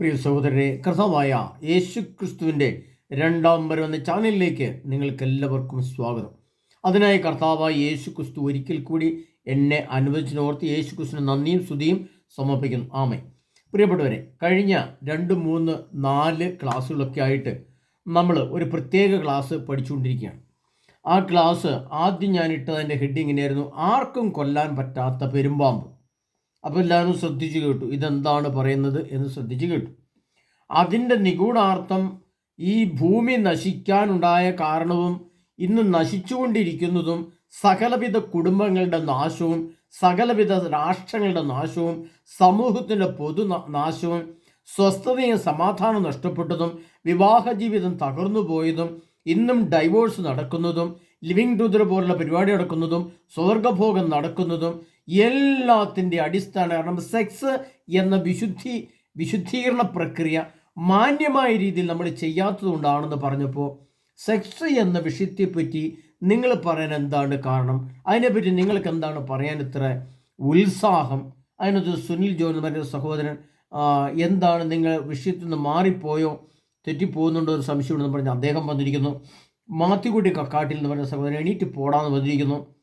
പ്രിയ സഹോദരരെ കർത്താവായ യേശു ക്രിസ്തുവിന്റെ രണ്ടാം വരവെന്ന ചാനലിലേക്ക് നിങ്ങൾക്ക് എല്ലാവർക്കും സ്വാഗതം. അതിനായി കർത്താവായ യേശു ക്രിസ്തു ഒരിക്കൽ കൂടി എന്നെ അനുവദിച്ചിനോർത്ത് യേശു ക്രിസ്തുവിന് നന്ദിയും സ്തുതിയും സമർപ്പിക്കുന്നു. ആമേ പ്രിയപ്പെട്ടവരെ കഴിഞ്ഞ രണ്ട് മൂന്ന് നാല് ക്ലാസ്സുകളൊക്കെ ആയിട്ട് നമ്മൾ ഒരു പ്രത്യേക ക്ലാസ് പഠിച്ചുകൊണ്ടിരിക്കുകയാണ്. ആ ക്ലാസ് ആദ്യം ഞാൻ ഇട്ടതിന്റെ ഹെഡിങ്ങിനായിരുന്നു ആർക്കും കൊല്ലാൻ പറ്റാത്ത പെരുമ്പാമ്പ്. അപ്പോൾ എല്ലാവരും ശ്രദ്ധിച്ചു കേട്ടു. ഇതെന്താണ് പറയുന്നത് എന്ന് ശ്രദ്ധിച്ചു കേട്ടു. അതിന്റെ നിഗൂഢാർത്ഥം ഈ ഭൂമി നശിക്കാനുണ്ടായ കാരണവും ഇന്ന് നശിച്ചുകൊണ്ടിരിക്കുന്നതും സകലവിധ കുടുംബങ്ങളുടെ നാശവും സകലവിധ രാഷ്ട്രങ്ങളുടെ നാശവും സമൂഹത്തിന്റെ പൊതു നാശവും സ്വസ്ഥതയും സമാധാനം നഷ്ടപ്പെട്ടതും വിവാഹ ജീവിതം തകർന്നു പോയതും ഇന്നും ഡൈവോഴ്സ് നടക്കുന്നതും ലിവിങ് ടുദർ പോലുള്ള പരിപാടി നടക്കുന്നതും സ്വർഗഭോഗം നടക്കുന്നതും എല്ലാത്തിന്റെ അടിസ്ഥാന കാരണം സെക്സ് എന്ന വിശുദ്ധി വിശുദ്ധീകരണ പ്രക്രിയ മാന്യമായ രീതിയിൽ നമ്മൾ ചെയ്യാത്തതുകൊണ്ടാണെന്ന് പറഞ്ഞപ്പോൾ സെക്സ് എന്ന വിഷയത്തെപ്പറ്റി നിങ്ങൾ പറയാൻ എന്താണ് കാരണം? അതിനെപ്പറ്റി നിങ്ങൾക്ക് എന്താണ് പറയാൻ ഇത്ര ഉത്സാഹം? അതിനകത്ത് സുനിൽ ജോൺ പറയുന്ന സഹോദരൻ എന്താണ് നിങ്ങൾ വിഷയത്തിൽ നിന്ന് മാറിപ്പോയോ? തെറ്റിപ്പോകുന്നുണ്ടോ ഒരു സംശയമുണ്ടെന്ന് പറഞ്ഞ് അദ്ദേഹം വന്നിരിക്കുന്നു. മാത്തിക്കുട്ടി കക്കാട്ടിൽ എന്ന് പറയുന്ന സഹോദരൻ എണീറ്റ് പോടാന്ന് വന്നിരിക്കുന്നു.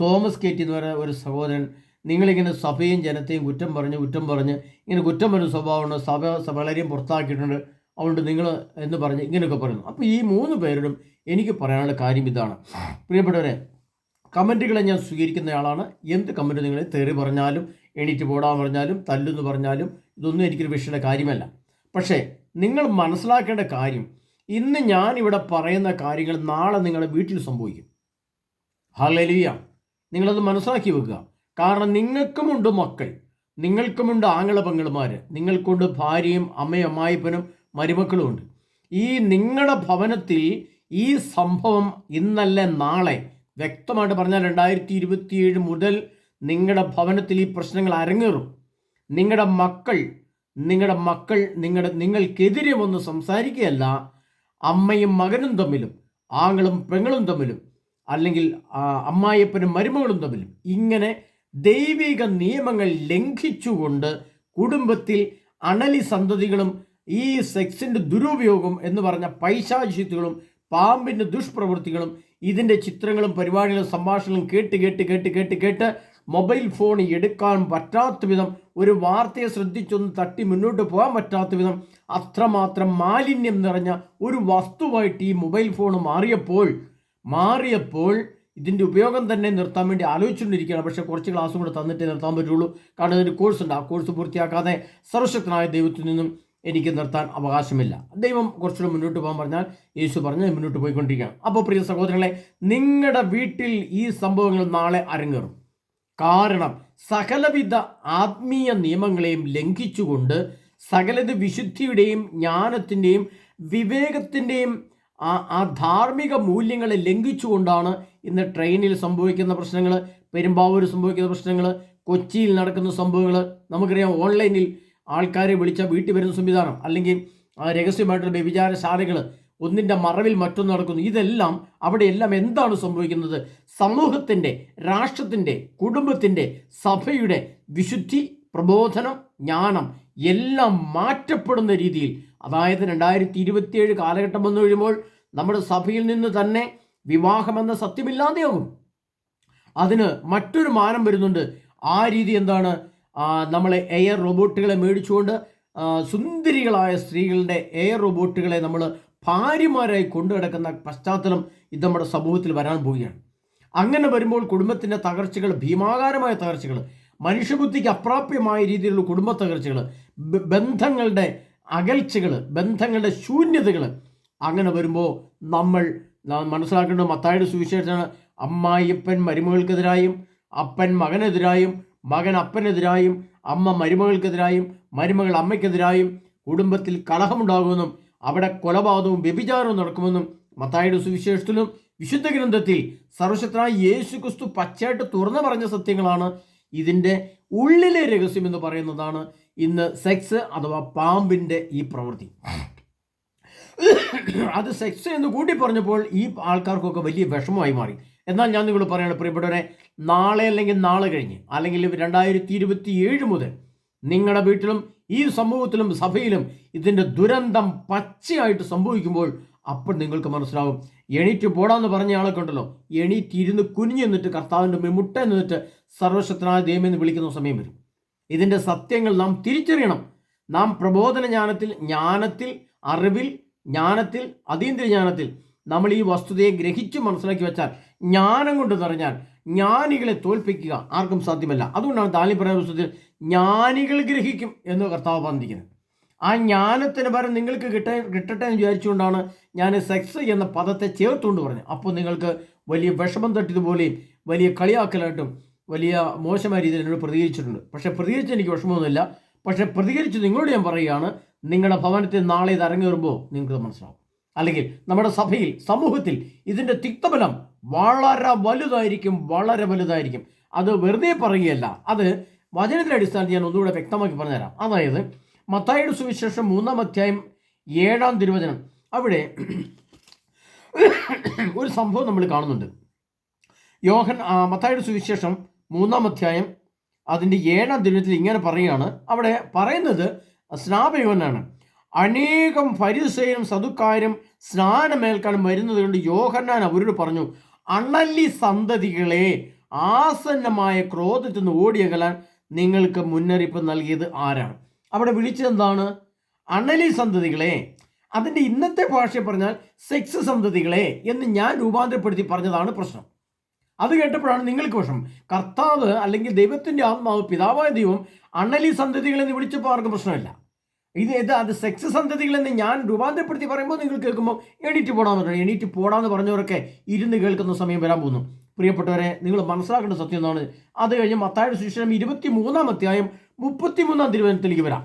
തോമസ് കേറ്റി എന്ന് പറയുന്ന ഒരു സഹോദരൻ നിങ്ങളിങ്ങനെ സഭയും ജനത്തെയും കുറ്റം പറഞ്ഞ് കുറ്റം പറഞ്ഞ് ഇങ്ങനെ കുറ്റം വരുന്ന സ്വഭാവമാണ് സഭ വളരെയും പുറത്താക്കിയിട്ടുണ്ട് അതുകൊണ്ട് നിങ്ങൾ എന്ന് പറഞ്ഞ് ഇങ്ങനെയൊക്കെ പറയുന്നു. അപ്പോൾ ഈ മൂന്ന് പേരോടും എനിക്ക് പറയാനുള്ള കാര്യം ഇതാണ്. പ്രിയപ്പെട്ടവരെ കമന്റുകളെ ഞാൻ സ്വീകരിക്കുന്നയാളാണ്. എന്ത് കമന്റ് നിങ്ങളെ തെറി പറഞ്ഞാലും എണീറ്റ് പോടാൻ പറഞ്ഞാലും തല്ലെന്ന് പറഞ്ഞാലും ഇതൊന്നും എനിക്കൊരു വിഷയുടെ കാര്യമല്ല. പക്ഷേ നിങ്ങൾ മനസ്സിലാക്കേണ്ട കാര്യം ഇന്ന് ഞാനിവിടെ പറയുന്ന കാര്യങ്ങൾ നാളെ നിങ്ങളുടെ വീട്ടിൽ സംഭവിക്കും. ഹലലിയ നിങ്ങളത് മനസ്സിലാക്കി വെക്കുക. കാരണം നിങ്ങൾക്കുമുണ്ട് മക്കൾ. നിങ്ങൾക്കുമുണ്ട് ആങ്ങള പെങ്ങളുമാർ നിങ്ങൾക്കുണ്ട് ഭാര്യയും അമ്മയും അമ്മായിപ്പനും മരുമക്കളുമുണ്ട് ഈ നിങ്ങളുടെ ഭവനത്തിൽ ഈ സംഭവം ഇന്നല്ല നാളെ. വ്യക്തമായിട്ട് പറഞ്ഞാൽ രണ്ടായിരത്തി ഇരുപത്തിയേഴ് മുതൽ നിങ്ങളുടെ ഭവനത്തിൽ ഈ പ്രശ്നങ്ങൾ അരങ്ങേറും. നിങ്ങളുടെ മക്കൾ നിങ്ങളുടെ മക്കൾ നിങ്ങളുടെ നിങ്ങൾക്കെതിരെ വന്ന് സംസാരിക്കുകയല്ല അമ്മയും മകനും തമ്മിലും ആങ്ങളും പെങ്ങളും തമ്മിലും അല്ലെങ്കിൽ അമ്മായിയപ്പനും മരുമകളും തമ്മിലും ഇങ്ങനെ ദൈവിക നിയമങ്ങൾ ലംഘിച്ചുകൊണ്ട് കുടുംബത്തിൽ അണലി സന്തതികളും ഈ സെക്സിന്റെ ദുരുപയോഗം എന്ന് പറഞ്ഞ പൈശാചിത്തുകളും പാമ്പിന്റെ ദുഷ്പ്രവൃത്തികളും ഇതിന്റെ ചിത്രങ്ങളും പരിപാടികളും സംഭാഷണങ്ങളും കേട്ട് കേട്ട് കേട്ട് കേട്ട് കേട്ട് മൊബൈൽ ഫോൺ എടുക്കാൻ പറ്റാത്ത വിധം ഒരു വാർത്തയെ ശ്രദ്ധിച്ചൊന്ന് തട്ടി മുന്നോട്ട് പോകാൻ പറ്റാത്ത വിധം അത്രമാത്രം മാലിന്യം നിറഞ്ഞ ഒരു വസ്തുവായിട്ട് ഈ മൊബൈൽ ഫോൺ മാറിയപ്പോൾ മാറിയപ്പോൾ ഇതിന്റെ ഉപയോഗം തന്നെ നിർത്താൻ വേണ്ടി ആലോചിച്ചുകൊണ്ടിരിക്കുകയാണ്. പക്ഷേ കുറച്ച് ക്ലാസ്സും കൂടെ തന്നിട്ടേ നിർത്താൻ പറ്റുള്ളൂ. കാരണം ഇതിന് കോഴ്സ് ഉണ്ട്. ആ കോഴ്സ് പൂർത്തിയാക്കാതെ സർവശക്തനായ ദൈവത്തിൽ നിന്നും എനിക്ക് നിർത്താൻ അവകാശമില്ല. ദൈവം കുറച്ചുകൂടെ മുന്നോട്ട് പോകാൻ പറഞ്ഞാൽ യേശു പറഞ്ഞ് മുന്നോട്ട് പോയിക്കൊണ്ടിരിക്കുകയാണ്. അപ്പോൾ പ്രിയ സഹോദരങ്ങളെ നിങ്ങളുടെ വീട്ടിൽ ഈ സംഭവങ്ങൾ നാളെ അരങ്ങേറും. കാരണം സകലവിധ ആത്മീയ നിയമങ്ങളെയും ലംഘിച്ചുകൊണ്ട് സകലത് വിശുദ്ധിയുടെയും ജ്ഞാനത്തിന്റെയും വിവേകത്തിന്റെയും ആ ആ ധാർമ്മിക മൂല്യങ്ങളെ ലംഘിച്ചുകൊണ്ടാണ് ഇന്ന് ട്രെയിനിൽ സംഭവിക്കുന്ന പ്രശ്നങ്ങൾ പെരുമ്പാവൂർ സംഭവിക്കുന്ന പ്രശ്നങ്ങൾ കൊച്ചിയിൽ നടക്കുന്ന സംഭവങ്ങൾ നമുക്കറിയാം ഓൺലൈനിൽ ആൾക്കാരെ വിളിച്ച വീട്ടിൽ വരുന്ന സംവിധാനം അല്ലെങ്കിൽ രഹസ്യമായിട്ടുള്ള വ്യഭിചാരശാലകൾ ഒന്നിന്റെ മറവിൽ മറ്റൊന്ന് നടക്കുന്നു. ഇതെല്ലാം അവിടെയെല്ലാം എന്താണ് സംഭവിക്കുന്നത്? സമൂഹത്തിന്റെ രാഷ്ട്രത്തിന്റെ കുടുംബത്തിന്റെ സഭയുടെ വിശുദ്ധി പ്രബോധനം ജ്ഞാനം എല്ലാം മാറ്റപ്പെടുന്ന രീതിയിൽ അതായത് രണ്ടായിരത്തി ഇരുപത്തിയേഴ് കാലഘട്ടം വന്നു കഴിയുമ്പോൾ നമ്മുടെ സഭയിൽ നിന്ന് തന്നെ വിവാഹമെന്ന സത്യമില്ലാതെയാകും. അതിന് മറ്റൊരു മാനം വരുന്നുണ്ട്. ആ രീതി എന്താണ്? നമ്മളെ എയർ റോബോട്ടുകളെ മേടിച്ചുകൊണ്ട് സുന്ദരികളായ സ്ത്രീകളുടെ എയർ റോബോട്ടുകളെ നമ്മൾ ഭാര്യമാരായി കൊണ്ടു കിടക്കുന്ന പശ്ചാത്തലം ഇത് നമ്മുടെ സമൂഹത്തിൽ വരാൻ പോവുകയാണ്. അങ്ങനെ വരുമ്പോൾ കുടുംബത്തിന്റെ തകർച്ചകൾ ഭീമാകാരമായ തകർച്ചകൾ മനുഷ്യബുദ്ധിക്ക് അപ്രാപ്യമായ രീതിയിലുള്ള കുടുംബ തകർച്ചകൾ ബന്ധങ്ങളുടെ അകൽച്ചകൾ ബന്ധങ്ങളുടെ ശൂന്യതകൾ അങ്ങനെ വരുമ്പോൾ നമ്മൾ മനസ്സിലാക്കേണ്ട മത്തായുടെ സുവിശേഷമാണ്. അമ്മായിയപ്പൻ മരുമകൾക്കെതിരായും അപ്പൻ മകനെതിരായും മകൻ അപ്പനെതിരായും അമ്മ മരുമകൾക്കെതിരായും മരുമകൾ അമ്മയ്ക്കെതിരായും കുടുംബത്തിൽ കലഹമുണ്ടാകുമെന്നും അവിടെ കൊലപാതകവും വ്യഭിചാരവും നടക്കുമെന്നും മത്തായുടെ സുവിശേഷത്തിലും വിശുദ്ധ ഗ്രന്ഥത്തിൽ സർവശക്തനായ യേശു ക്രിസ്തു പച്ചയായിട്ട് തുറന്നു പറഞ്ഞ സത്യങ്ങളാണ്. ഇതിന്റെ ഉള്ളിലെ രഹസ്യം എന്ന് പറയുന്നതാണ് ഇന്ന് സെക്സ് അഥവാ പാമ്പിന്റെ ഈ പ്രവൃത്തി. അത് സെക്സ് എന്ന് കൂട്ടി പറഞ്ഞപ്പോൾ ഈ ആൾക്കാർക്കൊക്കെ വലിയ വിഷമമായി മാറി. എന്നാൽ ഞാൻ നിങ്ങൾ പറയണം പ്രിയപ്പെട്ടവരെ നാളെ അല്ലെങ്കിൽ നാളെ കഴിഞ്ഞ് അല്ലെങ്കിൽ രണ്ടായിരത്തി ഇരുപത്തി ഏഴ് മുതൽ നിങ്ങളുടെ വീട്ടിലും ഈ സമൂഹത്തിലും സഭയിലും ഇതിന്റെ ദുരന്തം പച്ചയായിട്ട് സംഭവിക്കുമ്പോൾ അപ്പോൾ നിങ്ങൾക്ക് മനസ്സിലാവും. എണീറ്റ് പോടാന്ന് പറഞ്ഞ ആളൊക്കെ ഉണ്ടല്ലോ എണീറ്റ് ഇരുന്ന് കുനിഞ്ഞു നിന്നിട്ട് കർത്താവിന്റെ മുട്ട നിന്നിട്ട് സർവശക്തനായ ദൈവം എന്ന് വിളിക്കുന്ന സമയം വരും. ഇതിന്റെ സത്യങ്ങൾ നാം തിരിച്ചറിയണം. നാം പ്രബോധന ജ്ഞാനത്തിൽ ജ്ഞാനത്തിൽ അറിവിൽ ജ്ഞാനത്തിൽ അതീന്ദ്രജ്ഞാനത്തിൽ നമ്മൾ ഈ വസ്തുതയെ ഗ്രഹിച്ച് മനസ്സിലാക്കി വെച്ചാൽ ജ്ഞാനം കൊണ്ട് നിറഞ്ഞാൽ ജ്ഞാനികളെ തോൽപ്പിക്കുക ആർക്കും സാധ്യമല്ല. അതുകൊണ്ടാണ് താലി പറയുന്ന പുസ്തകത്തിൽ ജ്ഞാനികൾ ഗ്രഹിക്കും എന്ന് കർത്താവ് പറഞ്ഞിരിക്കുന്നത്. ആ ജ്ഞാനത്തിന് പകരം നിങ്ങൾക്ക് കിട്ട കിട്ടട്ടെ എന്ന് വിചാരിച്ചുകൊണ്ടാണ് ഞാൻ സെക്സ് എന്ന പദത്തെ ചേർത്തുകൊണ്ട് പറഞ്ഞത്. അപ്പോൾ നിങ്ങൾക്ക് വലിയ വിഷമം തട്ടിയതുപോലെയും വലിയ കളിയാക്കലായിട്ടും വലിയ മോശമായ രീതിയിൽ എന്നോട് പ്രതികരിച്ചിട്ടുണ്ട്. പക്ഷേ പ്രതികരിച്ച് എനിക്ക് വിഷമമൊന്നുമില്ല. പക്ഷേ പ്രതികരിച്ച് നിങ്ങളോട് ഞാൻ പറയുകയാണ് നിങ്ങളുടെ ഭവനത്തിൽ നാളെ ഇത് അരങ്ങേറുമ്പോൾ നിങ്ങൾക്ക് മനസ്സിലാവും. അല്ലെങ്കിൽ നമ്മുടെ സഭയിൽ സമൂഹത്തിൽ ഇതിന്റെ തിക്തബലം വളരെ വലുതായിരിക്കും വളരെ വലുതായിരിക്കും. അത് വെറുതെ പറയുകയല്ല. അത് വചനത്തിന്റെ അടിസ്ഥാനത്തിൽ ഞാൻ ഒന്നുകൂടെ വ്യക്തമാക്കി പറഞ്ഞുതരാം. അതായത് മത്തായിയുടെ സുവിശേഷം മൂന്നാം അധ്യായം ഏഴാം തിരുവചനം. അവിടെ ഒരു സംഭവം നമ്മൾ കാണുന്നുണ്ട്. യോഹൻ മത്തായുടെ സുവിശേഷം മൂന്നാം അധ്യായം അതിന്റെ ഏഴാം ദിനത്തിൽ ഇങ്ങനെ പറയുകയാണ്. അവിടെ പറയുന്നത് സ്നാപയോനാണ്. അനേകം ഫരിസയും സതുക്കാരും സ്നാനമേൽക്കാൻ വരുന്നത് കൊണ്ട് യോഹന്നാൻ അവരോട് പറഞ്ഞു അണലി സന്തതികളെ ആസന്നമായ ക്രോധത്തിൽ നിന്ന് ഓടിയകലാൻ നിങ്ങൾക്ക് മുന്നറിയിപ്പ് നൽകിയത് ആരാണ്? അവിടെ വിളിച്ചതെന്താണ്? അണലി സന്തതികളെ അതിന്റെ ഇന്നത്തെ ഭാഷയിൽ പറഞ്ഞാൽ സെക്സ് സന്തതികളെ എന്ന് ഞാൻ രൂപാന്തരപ്പെടുത്തി പറഞ്ഞതാണ് പ്രശ്നം. അത് കേട്ടപ്പോഴാണ് നിങ്ങൾക്ക് വിഷമം. കർത്താവ് അല്ലെങ്കിൽ ദൈവത്തിന്റെ ആത്മാവ് പിതാവായ ദൈവം അണലി സന്തതികളെന്ന് വിളിച്ചപ്പോൾ ആർക്കും പ്രശ്നമില്ല. ഇത് ഇത് അത് സെക്സ് സന്തതികളെന്ന് ഞാൻ രൂപാന്തരപ്പെടുത്തി പറയുമ്പോൾ നിങ്ങൾ കേൾക്കുമ്പോൾ എണീറ്റ് പോടാന്ന് പറഞ്ഞു എണീറ്റ് പോടാന്ന് പറഞ്ഞവരൊക്കെ ഇരുന്ന് കേൾക്കുന്ന സമയം വരാൻ പോകുന്നു. പ്രിയപ്പെട്ടവരെ നിങ്ങൾ മനസ്സിലാക്കേണ്ട സത്യം എന്നാണ് അത് കഴിഞ്ഞ് മത്തായുടെ സുവിശേഷം ഇരുപത്തി മൂന്നാം അധ്യായം മുപ്പത്തി മൂന്നാം തിരുവനന്തപുരത്തിലേക്ക് വരാം.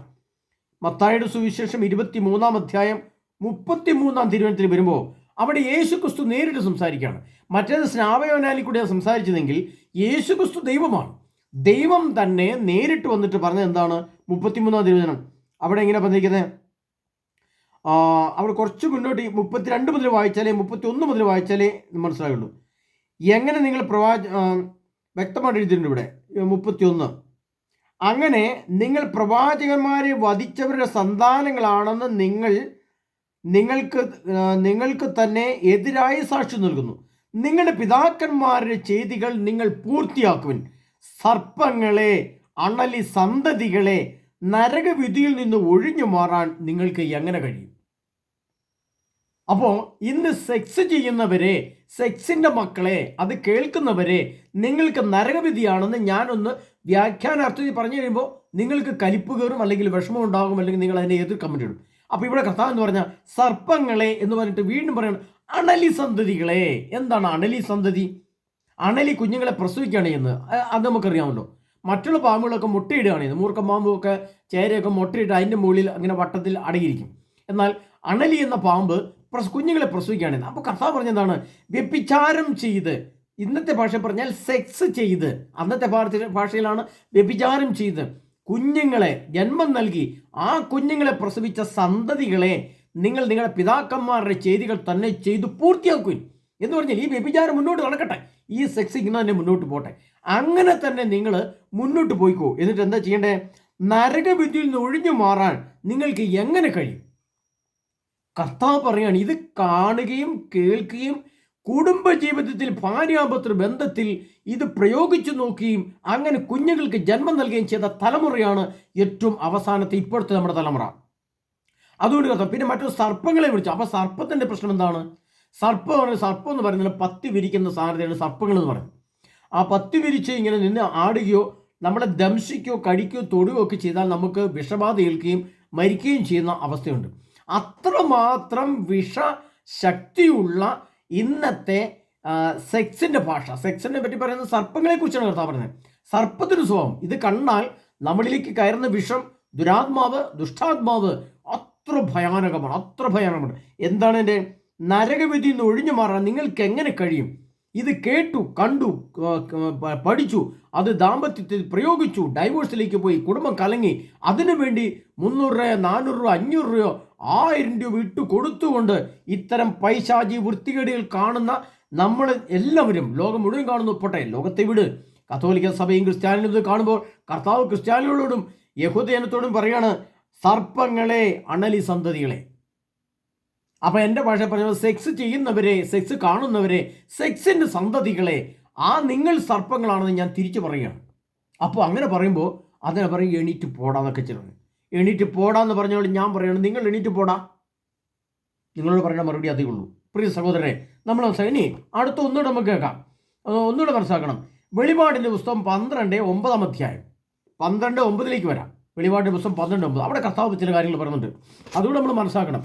മത്തായുടെ സുവിശേഷം ഇരുപത്തി മൂന്നാം അധ്യായം മുപ്പത്തി മൂന്നാം തിരുവനന്തപുരത്തിൽ വരുമ്പോൾ അവിടെ യേശു ക്രിസ്തു നേരിട്ട് സംസാരിക്കുകയാണ്. മറ്റേത് സ്നാപയോനാലി കൂടിയാണ് സംസാരിച്ചതെങ്കിൽ യേശു ക്രിസ്തു ദൈവമാണ്. ദൈവം തന്നെ നേരിട്ട് വന്നിട്ട് പറഞ്ഞത് എന്താണ്? മുപ്പത്തിമൂന്നാം തിരുവചനം. അവിടെ എങ്ങനെ പറഞ്ഞിരിക്കുന്നത്? അവിടെ കുറച്ച് മുന്നോട്ട് മുപ്പത്തിരണ്ട് മുതൽ വായിച്ചാലേ മുപ്പത്തി ഒന്ന് മുതൽ വായിച്ചാലേ മനസ്സിലാകുള്ളൂ എങ്ങനെ നിങ്ങൾ പ്രവാച വ്യക്തമായിട്ട് എഴുതിയിട്ടുണ്ട് ഇവിടെ. മുപ്പത്തി ഒന്ന് അങ്ങനെ നിങ്ങൾ പ്രവാചകന്മാരെ വധിച്ചവരുടെ സന്താനങ്ങളാണെന്ന് നിങ്ങൾ നിങ്ങൾക്ക് നിങ്ങൾക്ക് തന്നെ എതിരായ സാക്ഷി നൽകുന്നു. നിങ്ങളുടെ പിതാക്കന്മാരുടെ ചെയ്തികൾ നിങ്ങൾ പൂർത്തിയാക്കുവിൻ. സർപ്പങ്ങളെ അണലി സന്തതികളെ നരകവിധിയിൽ നിന്ന് ഒഴിഞ്ഞു മാറാൻ നിങ്ങൾക്ക് എങ്ങനെ കഴിയും? അപ്പോൾ ഇന്ന് സെക്സ് ചെയ്യുന്നവരെ സെക്സിന്റെ മക്കളെ അത് കേൾക്കുന്നവരെ നിങ്ങൾക്ക് നരകവിധിയാണെന്ന് ഞാനൊന്ന് വ്യാഖ്യാനാർത്ഥത്തിൽ പറഞ്ഞു കഴിയുമ്പോൾ നിങ്ങൾക്ക് കലിപ്പ് കയറും അല്ലെങ്കിൽ വിഷമം ഉണ്ടാകും അല്ലെങ്കിൽ നിങ്ങൾ അതിനെ എതിർ കമന്റ് ഇടും. അപ്പോൾ ഇവിടെ കർത്താവ് എന്ന് പറഞ്ഞാൽ സർപ്പങ്ങളെ എന്ന് പറഞ്ഞിട്ട് വീണ്ടും പറയണം അണലി സന്തതികളെ. എന്താണ് അണലി സന്തതി? അണലി കുഞ്ഞുങ്ങളെ പ്രസവിക്കുകയാണ് എന്ന് അത് നമുക്കറിയാമല്ലോ. മറ്റുള്ള പാമ്പുകളൊക്കെ മുട്ടയിടുകയാണ് ചെയ്യുന്നത്. മൂർക്കം പാമ്പുമൊക്കെ ചേരയൊക്കെ മുട്ടയിട്ട് അതിന്റെ മുകളിൽ അങ്ങനെ വട്ടത്തിൽ അടങ്ങിയിരിക്കും. എന്നാൽ അണലി എന്ന പാമ്പ് പ്രസ് കുഞ്ഞുങ്ങളെ പ്രസവിക്കുകയാണ് ചെയ്യുന്നത്. അപ്പോൾ കർത്താവ് പറഞ്ഞതാണ് വ്യഭിചാരം ചെയ്ത് ഇന്നത്തെ ഭാഷ പറഞ്ഞാൽ സെക്സ് ചെയ്ത് അന്നത്തെ ഭാഷയിലാണ് വ്യഭിചാരം ചെയ്ത് കുഞ്ഞുങ്ങളെ ജന്മം നൽകി ആ കുഞ്ഞുങ്ങളെ പ്രസവിച്ച സന്തതികളെ നിങ്ങൾ നിങ്ങളുടെ പിതാക്കന്മാരുടെ ചെയ്തികൾ തന്നെ ചെയ്തു പൂർത്തിയാക്കുവിൻ. എന്ന് പറഞ്ഞാൽ ഈ വ്യഭിചാരം മുന്നോട്ട് നടക്കട്ടെ. ഈ സെക്സ് ഇങ്ങനെ തന്നെ മുന്നോട്ട് പോട്ടെ. അങ്ങനെ തന്നെ നിങ്ങൾ മുന്നോട്ട് പോയിക്കോ. എന്നിട്ട് എന്താ ചെയ്യേണ്ടേ? നരകവിദ്യയിൽ നിന്ന് ഒഴിഞ്ഞു മാറാൻ നിങ്ങൾക്ക് എങ്ങനെ കഴിയും? കർത്താവ് പറയുകയാണ് ഇത് കാണുകയും കേൾക്കുകയും കുടുംബജീവിതത്തിൽ ഭാര്യാപത്ര ബന്ധത്തിൽ ഇത് പ്രയോഗിച്ചു നോക്കുകയും അങ്ങനെ കുഞ്ഞുങ്ങൾക്ക് ജന്മം നൽകുകയും ചെയ്ത തലമുറയാണ് ഏറ്റവും അവസാനത്തെ ഇപ്പോഴത്തെ നമ്മുടെ തലമുറ. അതുകൊണ്ട് കഥ പിന്നെ മറ്റൊരു സർപ്പങ്ങളെ വിളിച്ചു അപ്പോൾ സർപ്പത്തിന്റെ പ്രശ്നം എന്താണ്? സർപ്പം സർപ്പം എന്ന് പറയുന്നത് പത്തി വിരിക്കുന്ന സാധ്യതയാണ് സർപ്പങ്ങൾ എന്ന് പറയുന്നത്. ആ പത്തി വിരിച്ച് ഇങ്ങനെ നിന്ന് ആടുകയോ നമ്മളെ ദംശിക്കുകയോ കടിക്കുകയോ തൊടുകയോ ഒക്കെ ചെയ്താൽ നമുക്ക് വിഷബാധ ഏൽക്കുകയും മരിക്കുകയും ചെയ്യുന്ന അവസ്ഥയുണ്ട്. അത്രമാത്രം വിഷശക്തിയുള്ള ഇന്നത്തെ സെക്സിന്റെ ഭാഷ. സെക്സിനെ പറ്റി പറയുന്നത് സർപ്പങ്ങളെ കുറിച്ചാണ് കർത്താവ് പറയുന്നത് സർപ്പത്തിന് സ്വഭാവം. ഇത് കണ്ടാൽ നമ്മളിലേക്ക് കയറുന്ന വിഷം ദുരാത്മാവ് ദുഷ്ടാത്മാവ് അത്ര ഭയാനകമാണ് അത്ര ഭയാനകമാണ്. എന്താണ് എന്റെ നരകവിധിയിൽ നിന്ന് ഒഴിഞ്ഞു മാറാൻ നിങ്ങൾക്ക് എങ്ങനെ കഴിയും? ഇത് കേട്ടു കണ്ടു പഠിച്ചു അത് ദാമ്പത്യത്തിൽ പ്രയോഗിച്ചു ഡൈവോഴ്സിലേക്ക് പോയി കുടുംബം കലങ്ങി അതിനു വേണ്ടി മുന്നൂറ് രൂപയോ നാനൂറ് രൂപ അഞ്ഞൂറ് രൂപയോ ആയിരം രൂപ ഇട്ട് കൊടുത്തുകൊണ്ട് ഇത്തരം പൈശാചി വൃത്തികേടുകൾ കാണുന്ന നമ്മൾ എല്ലാവരും ലോകം മുഴുവൻ കാണുന്നു പോട്ടെ ലോകത്തെ വിട്. കത്തോലിക്ക സഭയും ക്രിസ്ത്യാനിയും കാണുമ്പോൾ കർത്താവ് ക്രിസ്ത്യാനികളോടും യഹൂദയനത്തോടും പറയാണ് സർപ്പങ്ങളെ അണലി സന്തതികളെ. അപ്പൊ എന്റെ ഭാഷ പറഞ്ഞത് സെക്സ് ചെയ്യുന്നവരെ സെക്സ് കാണുന്നവരെ സെക്സിന്റെ സന്തതികളെ ആ നിങ്ങൾ സർപ്പങ്ങളാണെന്ന് ഞാൻ തിരിച്ചു പറയുകയാണ്. അപ്പോൾ അങ്ങനെ പറയുമ്പോൾ അതിനെ പറയും എണീറ്റ് പോടാന്നൊക്കെ ചിലർ എണീറ്റ് പോടാന്ന് പറഞ്ഞോളൂ ഞാൻ പറയുകയാണ് നിങ്ങൾ എണീറ്റ് പോടാ. നിങ്ങളോട് പറയുന്ന മറുപടി അതേ ഉള്ളൂ. പ്രിയ സഹോദരനെ നമ്മൾ ഇനി അടുത്ത ഒന്നുകൂടെ നമുക്ക് കേൾക്കാം. ഒന്നുകൂടെ മനസ്സിലാക്കണം. വെളിപാടിന്റെ പുസ്തകം പന്ത്രണ്ട് ഒമ്പതാം അധ്യായം. പന്ത്രണ്ട് ഒമ്പതിലേക്ക് വരാം. വെളിപാടിന്റെ പുസ്തകം പന്ത്രണ്ട് ഒമ്പത്. അവിടെ കർത്താവ് ചില കാര്യങ്ങൾ പറയുന്നുണ്ട്. അതുകൂടെ നമ്മൾ മനസ്സിലാക്കണം.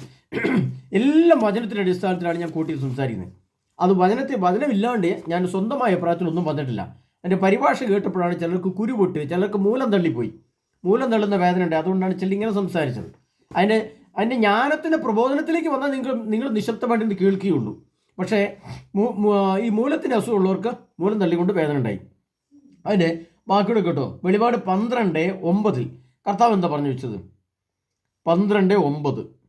എല്ലാം വചനത്തിന്റെ അടിസ്ഥാനത്തിലാണ് ഞാൻ കൂട്ടി സംസാരിക്കുന്നത്. അത് വചനത്തെ വചനമില്ലാണ്ട് ഞാൻ സ്വന്തമായ പ്രായത്തിലൊന്നും വന്നിട്ടില്ല. എന്റെ പരിഭാഷ കേട്ടപ്പോഴാണ് ചിലർക്ക് കുരുപൊട്ട് ചിലർക്ക് മൂലം തള്ളിപ്പോയി. മൂലം തള്ളുന്ന വേദന ഉണ്ട്. അതുകൊണ്ടാണ് ചില ഇങ്ങനെ സംസാരിച്ചത്. അതിന്റെ അതിന്റെ ജ്ഞാനത്തിന്റെ പ്രബോധനത്തിലേക്ക് വന്നാൽ നിങ്ങൾ നിങ്ങൾ നിശബ്ദമായിട്ട് കേൾക്കുകയുള്ളൂ. പക്ഷേ ഈ മൂലത്തിന്റെ അസുഖമുള്ളവർക്ക് മൂലം തള്ളിക്കൊണ്ട് വേദന ഉണ്ടായി. അതിന്റെ ബാക്കിയുടെ കേട്ടോ. വെളിപാട് പന്ത്രണ്ട് ഒമ്പതിൽ. കർത്താവ് എന്താ പറഞ്ഞു വെച്ചത്? പന്ത്രണ്ട് ഒമ്പത്.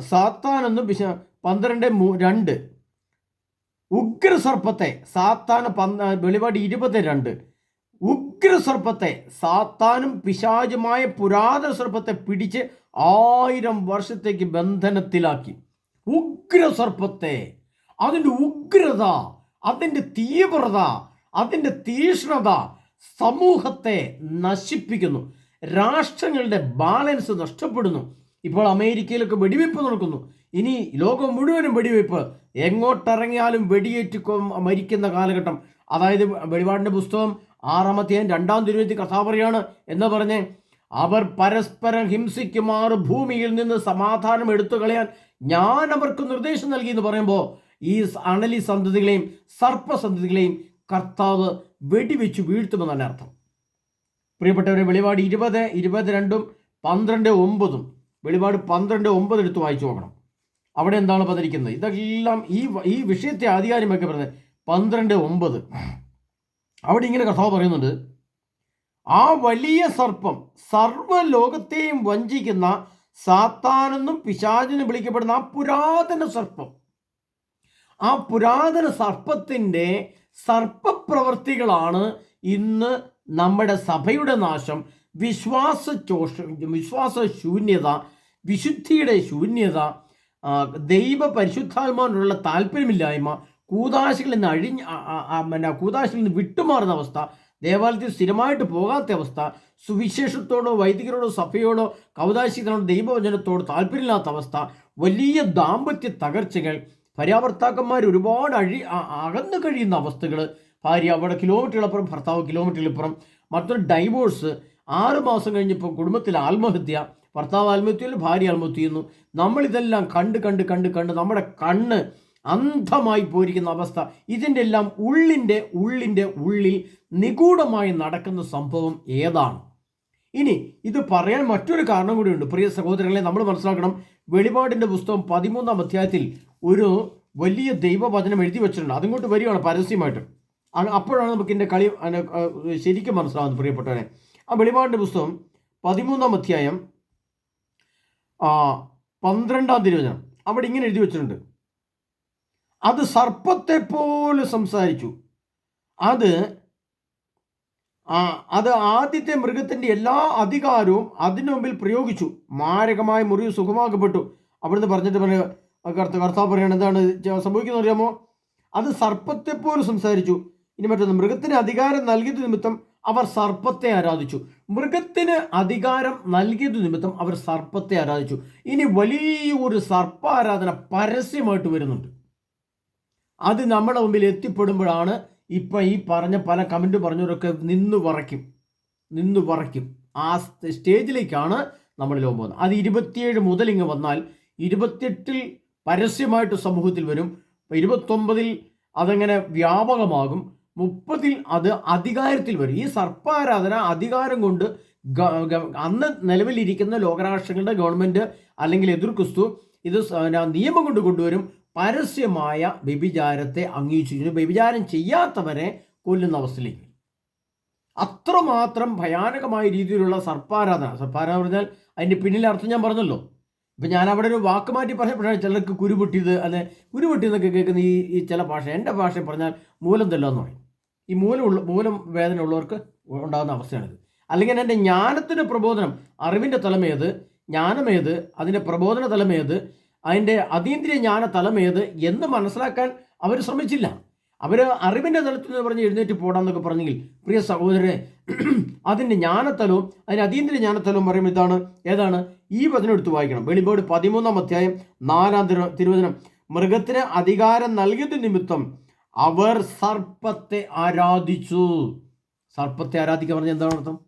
സാത്താൻ എന്നും പിശ പന്ത്രണ്ട് രണ്ട്. ഉഗ്രസർപ്പത്തെ സാത്താൻ പന്ത വെളിപാട് ഇരുപത് രണ്ട്. ഉഗ്രസർപ്പത്തെ സാത്താനും പിശാചുമായ പുരാതന സർപ്പത്തെ പിടിച്ച് ആയിരം വർഷത്തേക്ക് ബന്ധനത്തിലാക്കി. ഉഗ്രസർപ്പത്തെ അതിന്റെ ഉഗ്രത അതിന്റെ തീവ്രത അതിന്റെ തീഷ്ണത സമൂഹത്തെ നശിപ്പിക്കുന്നു. രാഷ്ട്രങ്ങളുടെ ബാലൻസ് നഷ്ടപ്പെടുന്നു. ഇപ്പോൾ അമേരിക്കയിലൊക്കെ വെടിവെപ്പ് നടക്കുന്നു. ഇനി ലോകം മുഴുവനും വെടിവെപ്പ് എങ്ങോട്ടിറങ്ങിയാലും വെടിയേറ്റ് മരിക്കുന്ന കാലഘട്ടം. അതായത് വെളിപാടിന്റെ പുസ്തകം ആറാമത്തെയും രണ്ടാം തിരുവത്തി കഥ പറയാണ് എന്ന് പറഞ്ഞ് അവർ പരസ്പരം ഹിംസിക്കുമാർ ഭൂമിയിൽ നിന്ന് സമാധാനം എടുത്തു കളയാൻ ഞാൻ അവർക്ക് നിർദ്ദേശം നൽകി എന്ന് പറയുമ്പോൾ ഈ അണലി സന്തതികളെയും സർപ്പസന്തതികളെയും കർത്താവ് വെടിവെച്ച് വീഴ്ത്തുമെന്നാണ് അർത്ഥം. പ്രിയപ്പെട്ടവരെ വെളിപാട് ഇരുപത് ഇരുപത്തിരണ്ടും പന്ത്രണ്ട് ഒമ്പതും വെളിപാട് പന്ത്രണ്ട് ഒമ്പത് എടുത്ത് വായിച്ചു നോക്കണം. അവിടെ എന്താണ് പതിരിക്കുന്നത്? ഇതെല്ലാം ഈ ഈ വിഷയത്തെ ആധികാരിമൊക്കെ പറയുന്നത് പന്ത്രണ്ട് ഒമ്പത്. അവിടെ ഇങ്ങനെ കർത്താവ് പറയുന്നുണ്ട് ആ വലിയ സർപ്പം സർവലോകത്തെയും വഞ്ചിക്കുന്ന സാത്താനെന്നും പിശാചെന്നും വിളിക്കപ്പെടുന്ന ആ പുരാതന സർപ്പം ആ പുരാതന സർപ്പത്തിന്റെ സർപ്പപ്രവർത്തികളാണ് ഇന്ന് നമ്മുടെ സഭയുടെ നാശം. വിശ്വാസ ചോഷ വിശ്വാസ ശൂന്യത വിശുദ്ധിയുടെ ശൂന്യത ദൈവ പരിശുദ്ധാത്മാവിനുള്ള താല്പര്യമില്ലായ്മ കൂതാശികളിൽ നിന്ന് അഴിഞ്ഞ് പിന്നെ കൂതാശികളിൽ നിന്ന് വിട്ടുമാറുന്ന അവസ്ഥ ദേവാലയത്തിൽ സ്ഥിരമായിട്ട് പോകാത്ത അവസ്ഥ സുവിശേഷത്തോടോ വൈദികരോടോ സഭയോടോ കൗതാശികളോടോ ദൈവവചനത്തോടോ താല്പര്യമില്ലാത്ത അവസ്ഥ വലിയ ദാമ്പത്യ തകർച്ചകൾ ഭാര്യാഭർത്താക്കന്മാർ ഒരുപാട് അഴി അകന്നു കഴിയുന്ന അവസ്ഥകൾ ഭാര്യ അവിടെ കിലോമീറ്ററുകളപ്പുറം ഭർത്താവ് കിലോമീറ്ററിലപ്പുറം. മറ്റൊരു ഡൈവോഴ്സ് ആറ് മാസം കഴിഞ്ഞപ്പോൾ കുടുംബത്തിൽ ആത്മഹത്യ. ഭർത്താവ് ആത്മഹത്യയിൽ ഭാര്യ ആത്മഹത്യ ചെയ്യുന്നു. നമ്മളിതെല്ലാം കണ്ട് കണ്ട് കണ്ട് കണ്ട് നമ്മുടെ കണ്ണ് അന്ധമായി പോയിരിക്കുന്ന അവസ്ഥ. ഇതിന്റെ എല്ലാം ഉള്ളിന്റെ ഉള്ളിന്റെ ഉള്ളിൽ നിഗൂഢമായി നടക്കുന്ന സംഭവം ഏതാണ്? ഇനി ഇത് പറയാൻ മറ്റൊരു കാരണം കൂടിയുണ്ട്. പ്രിയ സഹോദരങ്ങളെ നമ്മൾ മനസ്സിലാക്കണം. വെളിപാടിന്റെ പുസ്തകം പതിമൂന്നാം അധ്യായത്തിൽ ഒരു വലിയ ദൈവവചനം എഴുതി വെച്ചിട്ടുണ്ട്. അതിങ്ങോട്ട് വരികയാണ് പരസ്യമായിട്ട്. അപ്പോഴാണ് നമുക്ക് ഇതിന്റെ കളി ശരിക്കും മനസ്സിലാവുന്നത് പ്രിയപ്പെട്ടവരെ. ആ വെളിപാടിന്റെ പുസ്തകം പതിമൂന്നാം അധ്യായം പന്ത്രണ്ടാം തിരുവചനം. അവിടെ ഇങ്ങനെ എഴുതി വെച്ചിട്ടുണ്ട്. അത് സർപ്പത്തെ പോലെ സംസാരിച്ചു. അത് അത് ആദ്യത്തെ മൃഗത്തിന്റെ എല്ലാ അധികാരവും അതിനു മുമ്പിൽ പ്രയോഗിച്ചു. മാരകമായ മുറിവ് സുഖമാക്കപ്പെട്ടു. അവിടുന്ന് പറഞ്ഞിട്ട് പറഞ്ഞ കർത്ത കർത്താവ് പറയണ എന്താണ്? സംഭവിക്കുന്നത് അറിയാമോ? അത് സർപ്പത്തെ പോലെ സംസാരിച്ചു. ഇനി മറ്റൊന്ന് മൃഗത്തിന് അധികാരം നൽകിയത് നിമിത്തം അവർ സർപ്പത്തെ ആരാധിച്ചു. മൃഗത്തിന് അധികാരം നൽകിയത് നിമിത്തം അവർ സർപ്പത്തെ ആരാധിച്ചു. ഇനി വലിയൊരു സർപ്പാരാധന പരസ്യമായിട്ട് വരുന്നുണ്ട്. അത് നമ്മുടെ മുമ്പിൽ എത്തിപ്പെടുമ്പോഴാണ് ഇപ്പം ഈ പറഞ്ഞ പല കമന്റ് പറഞ്ഞവരൊക്കെ നിന്ന് വറയ്ക്കും. നിന്ന് വറയ്ക്കും. ആ സ്റ്റേജിലേക്കാണ് നമ്മൾ ലോകം പോകുന്നത്. അത് ഇരുപത്തിയേഴ് മുതൽ ഇങ്ങ് വന്നാൽ ഇരുപത്തിയെട്ടിൽ പരസ്യമായിട്ട് സമൂഹത്തിൽ വരും. ഇരുപത്തൊമ്പതിൽ അതങ്ങനെ വ്യാപകമാകും. മുപ്പതിൽ അത് അധികാരത്തിൽ വരും. ഈ സർപ്പാരാധന അധികാരം കൊണ്ട് അന്ന് നിലവിലിരിക്കുന്ന ലോകരാഷ്ട്രങ്ങളുടെ ഗവൺമെന്റ് അല്ലെങ്കിൽ എതിർ ക്രിസ്തു ഇത് നിയമം കൊണ്ട് കൊണ്ടുവരും. പരസ്യമായ വ്യഭിചാരത്തെ അംഗീകരിച്ചു വ്യഭിചാരം ചെയ്യാത്തവരെ കൊല്ലുന്ന അവസ്ഥയിലേക്ക്. അത്രമാത്രം ഭയാനകമായ രീതിയിലുള്ള സർപ്പാരാധന. സർപ്പാരാധന പറഞ്ഞാൽ അതിന്റെ പിന്നിലെ അർത്ഥം ഞാൻ പറഞ്ഞല്ലോ. ഇപ്പം ഞാൻ അവിടെ ഒരു വാക്ക് മാറ്റി പറഞ്ഞപ്പോഴാണ് ചിലർക്ക് കുരുപൊട്ടിയത് അല്ലെ കുരുപൊട്ടിയെന്നൊക്കെ കേൾക്കുന്ന ഈ ഈ ചില ഭാഷ എന്റെ ഭാഷ പറഞ്ഞാൽ മൂലം തല്ലെന്ന് പറയും. ഈ മൂലമുള്ള മൂലം വേദന ഉള്ളവർക്ക് ഉണ്ടാകുന്ന അവസ്ഥയാണിത്. അല്ലെങ്കിൽ എന്റെ ജ്ഞാനത്തിന്റെ പ്രബോധനം അറിവിന്റെ തലമേത് ജ്ഞാനമേത് അതിന്റെ പ്രബോധന തലമേത് അതിന്റെ അതീന്ദ്രിയ ജ്ഞാന തലമേത് എന്ന് മനസ്സിലാക്കാൻ അവർ ശ്രമിച്ചില്ല. അവർ അറിവിന്റെ തലത്തിൽ നിന്ന് പറഞ്ഞ് എഴുന്നേറ്റ് പോടാന്നൊക്കെ പറഞ്ഞെങ്കിൽ പ്രിയ സഹോദരനെ അതിന്റെ ജ്ഞാനത്തലവും അതിന്റെ അതീന്ദ്ര ജ്ഞാനത്തലവും പറയുമ്പോൾ ഇതാണ് ഏതാണ്? ഈ വചനം എടുത്ത് വായിക്കണം. വെളിപാട് പതിമൂന്നാം അധ്യായം നാലാം തിരു തിരുവചനം. മൃഗത്തിന് അധികാരം നൽകിയത് നിമിത്തം അവർ സർപ്പത്തെ ആരാധിച്ചു. സർപ്പത്തെ ആരാധിക്കുക പറഞ്ഞ എന്താണ് അർത്ഥം?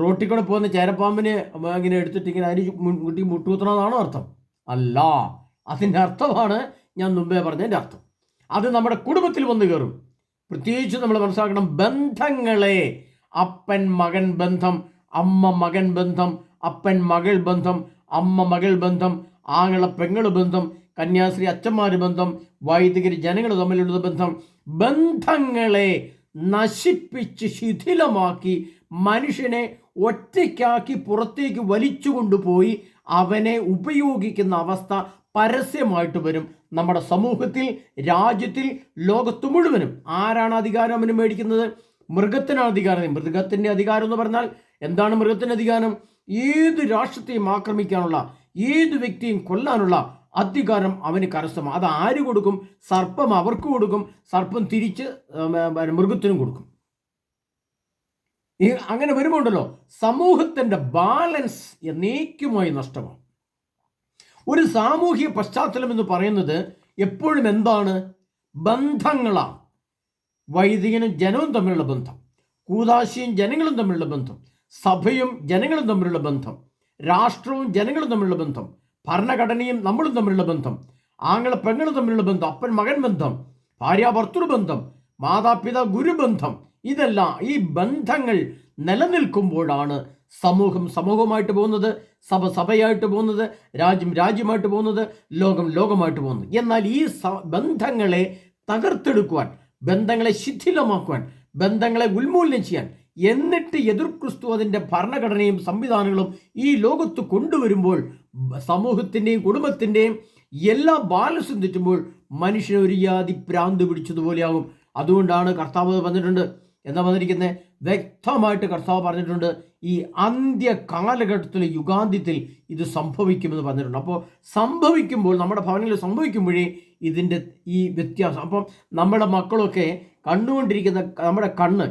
റോട്ടിൽ കൂടെ പോകുന്ന ചേരപ്പാമ്പിനെ ഇങ്ങനെ എടുത്തിട്ട് ഇങ്ങനെ അരി മുട്ടി മുട്ടുകുത്തണമെന്നാണോ അർത്ഥം. അല്ല അതിന്റെ അർത്ഥമാണ് ഞാൻ മുമ്പേ പറഞ്ഞതിന്റെ അർത്ഥം. അത് നമ്മുടെ കുടുംബത്തിൽ വന്നു കയറും. പ്രത്യേകിച്ച് നമ്മൾ മനസ്സിലാക്കണം ബന്ധങ്ങളെ അപ്പൻ മകൻ ബന്ധം അമ്മ മകൻ ബന്ധം അപ്പൻ മകൾ ബന്ധം അമ്മ മകൾ ബന്ധം ആങ്ങള പെങ്ങൾ ബന്ധം കന്യാശ്രീ അച്ഛന്മാർ ബന്ധം വൈദികർ ജനങ്ങൾ തമ്മിലുള്ള ബന്ധം ബന്ധങ്ങളെ നശിപ്പിച്ച് ശിഥിലമാക്കി മനുഷ്യനെ ഒറ്റയ്ക്കാക്കി പുറത്തേക്ക് വലിച്ചു കൊണ്ടുപോയി അവനെ ഉപയോഗിക്കുന്ന അവസ്ഥ പരസ്യമായിട്ട് വരും നമ്മുടെ സമൂഹത്തിൽ രാജ്യത്തിൽ ലോകത്ത് മുഴുവനും. ആരാണ് അധികാരം അവന് മേടിക്കുന്നത്? മൃഗത്തിനാണ് അധികാരം. മൃഗത്തിന്റെ അധികാരം എന്ന് പറഞ്ഞാൽ എന്താണ് മൃഗത്തിന്റെ അധികാരം? ഏത് രാഷ്ട്രത്തെയും ആക്രമിക്കാനുള്ള ഏത് വ്യക്തിയും കൊല്ലാനുള്ള അധികാരം അവന് കരസ്ഥമാണ് അത് ആര് കൊടുക്കും? സർപ്പം അവർക്ക് കൊടുക്കും. സർപ്പം തിരിച്ച് മൃഗത്തിനും കൊടുക്കും. അങ്ങനെ വരുമ്പോണ്ടല്ലോ സമൂഹത്തിന്റെ ബാലൻസ് എന്നേക്കുമായി നഷ്ടമാണ് ഒരു സാമൂഹിക പശ്ചാത്തലം എന്ന് പറയുന്നത് എപ്പോഴും എന്താണ്? ബന്ധങ്ങളാണ്. വൈദികനും ജനവും തമ്മിലുള്ള ബന്ധം കൂതാശിയും ജനങ്ങളും തമ്മിലുള്ള ബന്ധം സഭയും ജനങ്ങളും തമ്മിലുള്ള ബന്ധം രാഷ്ട്രവും ജനങ്ങളും തമ്മിലുള്ള ബന്ധം ഭരണഘടനയും നമ്മളും തമ്മിലുള്ള ബന്ധം ആങ്ങളെ പെങ്ങളും തമ്മിലുള്ള ബന്ധം അപ്പൻ മകൻ ബന്ധം ഭാര്യ ഭർത്തൃ ബന്ധം മാതാപിതാ ഗുരുബന്ധം ഇതെല്ലാം ഈ ബന്ധങ്ങൾ നിലനിൽക്കുമ്പോഴാണ് സമൂഹം സമൂഹമായിട്ട് പോകുന്നത് സഭ സഭയായിട്ട് പോകുന്നത് രാജ്യം രാജ്യമായിട്ട് പോകുന്നത് ലോകം ലോകമായിട്ട് പോകുന്നത്. എന്നാൽ ഈ ബന്ധങ്ങളെ തകർത്തെടുക്കുവാൻ ബന്ധങ്ങളെ ശിഥിലമാക്കുവാൻ ബന്ധങ്ങളെ ഉന്മൂലനം ചെയ്യാൻ എന്നിട്ട് എതിർ ക്രിസ്തു അതിന്റെ ഭരണഘടനയും സംവിധാനങ്ങളും ഈ ലോകത്ത് കൊണ്ടുവരുമ്പോൾ സമൂഹത്തിന്റെയും കുടുംബത്തിന്റെയും എല്ലാ ബാലൻസും തെറ്റുമ്പോൾ മനുഷ്യനൊരു യാതി പ്രാന്ത് പിടിച്ചതുപോലെയാകും. അതുകൊണ്ടാണ് കർത്താവ് വന്നിട്ടുണ്ട് എന്താ പറഞ്ഞിരിക്കുന്നത് വ്യക്തമായിട്ട് കർത്താവ് പറഞ്ഞിട്ടുണ്ട് ഈ അന്ത്യ കാലഘട്ടത്തിലെ യുഗാന്ത്യത്തിൽ ഇത് സംഭവിക്കുമെന്ന് പറഞ്ഞിട്ടുണ്ട്. അപ്പോൾ സംഭവിക്കുമ്പോൾ നമ്മുടെ ഭവനങ്ങളിൽ സംഭവിക്കുമ്പോഴേ ഇതിന്റെ ഈ വ്യത്യാസം. അപ്പം നമ്മുടെ മക്കളൊക്കെ കണ്ടുകൊണ്ടിരിക്കുന്ന നമ്മുടെ കണ്ണ്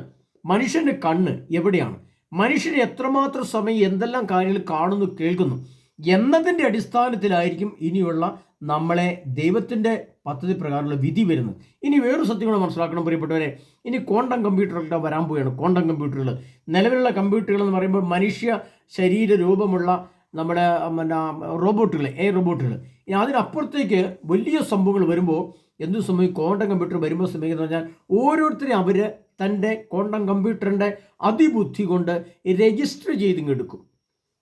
മനുഷ്യന്റെ കണ്ണ് എവിടെയാണ്? മനുഷ്യന് എത്രമാത്രം സമയം എന്തെല്ലാം കാര്യങ്ങൾ കാണുന്നു കേൾക്കുന്നു എന്നതിന്റെ അടിസ്ഥാനത്തിലായിരിക്കും ഇനിയുള്ള നമ്മളെ ദൈവത്തിന്റെ പദ്ധതി പ്രകാരമുള്ള വിധി വരുന്നത് ഇനി വേറൊരു സത്യം കൂടെ മനസ്സിലാക്കണം പ്രിയപ്പെട്ടവരെ. ഇനി ക്വാണ്ടം കമ്പ്യൂട്ടറുകളുടെ വരാൻ പോവുകയാണ്. ക്വാണ്ടം കമ്പ്യൂട്ടറുകൾ നിലവിലുള്ള കമ്പ്യൂട്ടറുകൾ എന്ന് പറയുമ്പോൾ മനുഷ്യ ശരീര രൂപമുള്ള നമ്മുടെ പിന്നെ റോബോട്ടുകൾ എ റോബോട്ടുകൾ ഇനി അതിനപ്പുറത്തേക്ക് വലിയ സംഭവങ്ങൾ വരുമ്പോൾ എന്ത് സംഭവിക്കും? ക്വാണ്ടം കമ്പ്യൂട്ടർ വരുമ്പോൾ സംഭവിക്കുന്നത് പറഞ്ഞാൽ ഓരോരുത്തരെയും അവർ തന്റെ ക്വാണ്ടം കമ്പ്യൂട്ടറിന്റെ അതിബുദ്ധി കൊണ്ട് രജിസ്റ്റർ ചെയ്തിങ്ങെടുക്കും